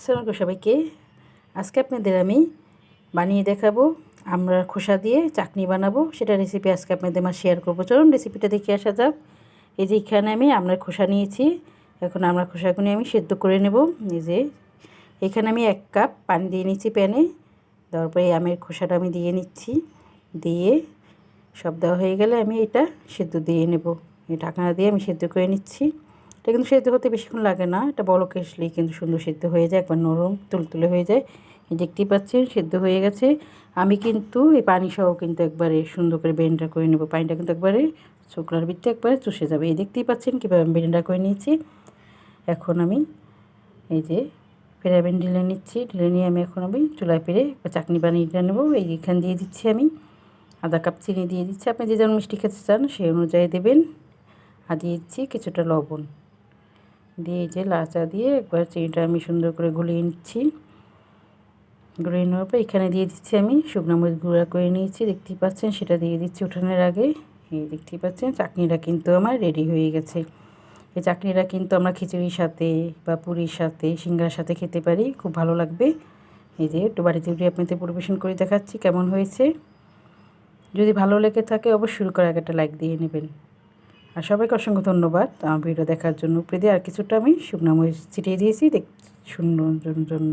আসসালামু সবাইকে। আজকে আপনাদের আমি বানিয়ে দেখাবো, আমরা খোসা দিয়ে চাটনি বানাবো। সেটা রেসিপি আজকে আপনাদের আমার শেয়ার করব। চলুন রেসিপিটা দেখে আসা যাক। এই যে এখানে আমি আমরা খোসা নিয়েছি। এখন আমরা খোসাগুলি আমি সেদ্ধ করে নেব। এই যে এখানে আমি এক কাপ পানি দিয়ে নিচ্ছি প্যানে। দেওয়ার পরে আমের খোসাটা আমি দিয়ে নিচ্ছি। দিয়ে সব দেওয়া হয়ে গেলে আমি এটা সেদ্ধ দিয়ে নেব। ঢাকনা দিয়ে আমি সেদ্ধ করে নিচ্ছি। এটা কিন্তু সেদ্ধ হতে বেশিক্ষণ লাগে না। এটা বলকে আসলেই কিন্তু সুন্দর সেদ্ধ হয়ে যায়, একবার নরম তুলতুলে হয়ে যায়। এই দেখতেই পাচ্ছেন, সেদ্ধ হয়ে গেছে। আমি কিন্তু এই পানি সহ কিন্তু একবারে সুন্দর করে ব্লেন্ডার করে নেব। পানিটা কিন্তু একবারে শুকনার ভিতরে একবারে চষে যাবে। এই দেখতেই পাচ্ছেন কীভাবে আমি ব্লেন্ডার করে নিয়েছি। এখন আমি এই যে পেরাবেন ঢেলে নিচ্ছি। ঢেলে নিয়ে আমি এখন আমি চুলায় পেরে চাটনি বানিয়ে নেব। এই এখান দিয়ে দিচ্ছি আমি আধা কাপ চিনি দিয়ে দিচ্ছি। আপনি যে যেমন মিষ্টি খেতে চান সেই অনুযায়ী দেবেন। আর দিয়ে দিচ্ছি কিছুটা লবণ। দিয়ে যে লাচা দিয়ে একবার চিনিটা আমি সুন্দর করে গুলিয়ে নিচ্ছি। গুলিয়ে নেওয়ার পর এখানে দিয়ে দিচ্ছি আমি শুকনো মরিচ গুঁড়া করে নিয়েছি, দেখতেই পাচ্ছেন সেটা দিয়ে দিচ্ছি উঠানোর আগে। এই দেখতেই পাচ্ছেন চাটনিটা কিন্তু আমার রেডি হয়ে গেছে। এই চাটনিটা কিন্তু আমরা খিচুড়ির সাথে বা পুরীর সাথে সিঙ্গার সাথে খেতে পারি, খুব ভালো লাগবে। এই যে একটু বাড়িতে উঠে আপনাদের পরিবেশন করে দেখাচ্ছি কেমন হয়েছে। যদি ভালো লেগে থাকে অবশ্যই শুরু করার আগে একটা লাইক দিয়ে নেবেন। আর সবাইকে অসংখ্য ধন্যবাদ। আমার ভিডিও দেখার জন্য উপরে আর কিছুটা আমি শুকনো ছিটিয়ে দিয়েছি, দেখ সুন্দর জন্য।